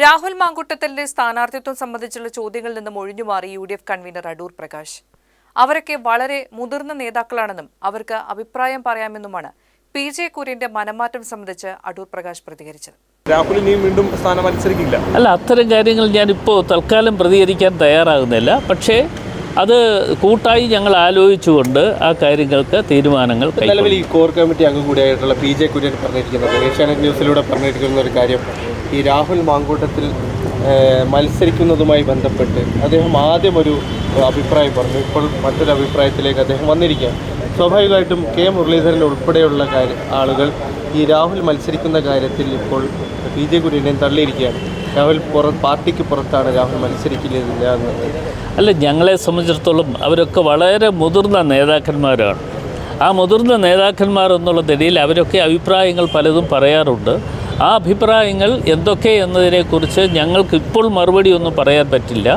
രാഹുൽ മാങ്കുട്ടത്തലിന്റെ സ്ഥാനാർത്ഥിത്വം സംബന്ധിച്ചുള്ള ചോദ്യങ്ങളിൽ നിന്നും ഒഴിഞ്ഞുമാറി U D F convener Adoor Prakash. അവരൊക്കെ വളരെ മുതിർന്ന നേതാക്കളാണെന്നും അവർക്ക് അഭിപ്രായം പറയാമെന്നുമാണ് പി ജെ കുര്യന്റെ മനമാറ്റം സംബന്ധിച്ച് അടൂർ പ്രകാശ് പ്രതികരിച്ചത്. രാഹുൽ വീണ്ടും സ്ഥാനം മത്സരിക്കില്ല അല്ല അത്തരം കാര്യങ്ങൾ ഞാനിപ്പോൾ തൽക്കാലം പ്രതികരിക്കാൻ തയ്യാറാകുന്നില്ല. പക്ഷേ അത് കൂട്ടായി ഞങ്ങൾ ആലോചിച്ചുകൊണ്ട് ആ കാര്യങ്ങൾക്ക് തീരുമാനങ്ങൾ നിലവിൽ ഈ കോർ കമ്മിറ്റി അംഗം കൂടിയായിട്ടുള്ള പി ജെ കുര്യൻ പറഞ്ഞിരിക്കുന്നത്. ഏഷ്യാനെറ്റ് ന്യൂസിലൂടെ പറഞ്ഞിരിക്കുന്ന ഒരു കാര്യം ഈ രാഹുൽ മാങ്കൂട്ടത്തിൽ മത്സരിക്കുന്നതുമായി ബന്ധപ്പെട്ട് അദ്ദേഹം ആദ്യം ഒരു അഭിപ്രായം പറഞ്ഞു. ഇപ്പോൾ മറ്റൊരു അഭിപ്രായത്തിലേക്ക് അദ്ദേഹം വന്നിരിക്കുകയാണ്. സ്വാഭാവികമായിട്ടും കെ മുരളീധരൻ ഉൾപ്പെടെയുള്ള കാര്യ ആളുകൾ ഈ രാഹുൽ മത്സരിക്കുന്ന കാര്യത്തിൽ ഇപ്പോൾ പി ജെ കുര്യനെയും തള്ളിയിരിക്കുകയാണ്. രാഹുൽ പുറ പാർട്ടിക്ക് പുറത്താണ് രാഹുൽ മത്സരിക്കില്ല എന്നത്. അല്ല ഞങ്ങളെ സംബന്ധിച്ചിടത്തോളം അവരൊക്കെ വളരെ മുതിർന്ന നേതാക്കന്മാരാണ്. ആ മുതിർന്ന നേതാക്കന്മാർ എന്നുള്ള നിലയിൽ അവരൊക്കെ അഭിപ്രായങ്ങൾ പലതും പറയാറുണ്ട്. ആ അഭിപ്രായങ്ങൾ എന്തൊക്കെ എന്നതിനെക്കുറിച്ച് ഞങ്ങൾക്ക് ഇപ്പോൾ മറുപടി ഒന്നും പറയാൻ പറ്റില്ല.